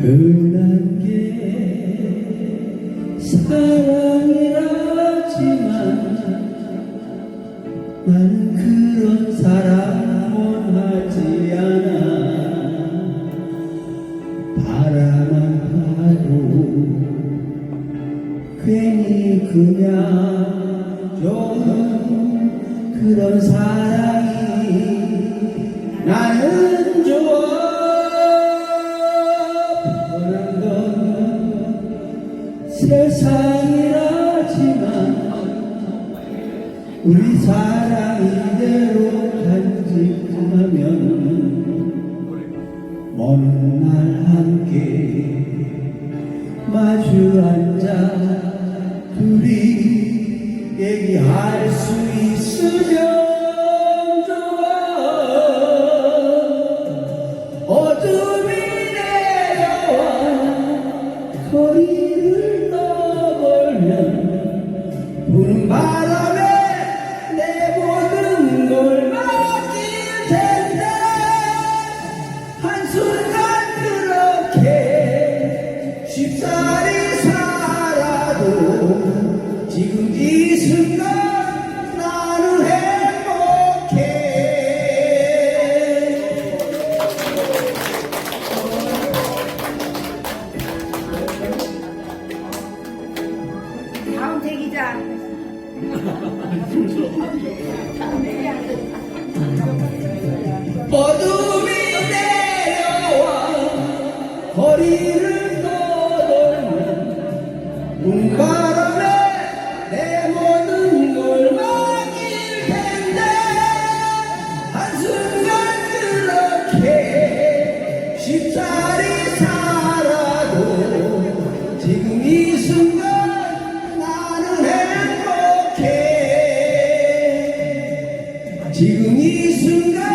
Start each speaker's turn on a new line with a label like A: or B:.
A: 흔한 게 사랑이라지만 나는 그런 사랑 원하지 않아. 바라만 봐도 괜히 그냥 좋은 그런 사랑이 나는 세상이라지만 우리 사랑 이대로 간직하면 먼 날 함께 마주 앉아 둘이 얘기할 수 있으면
B: 다음 대기자.
A: 어둠이 내려와 거리 지금 이 순간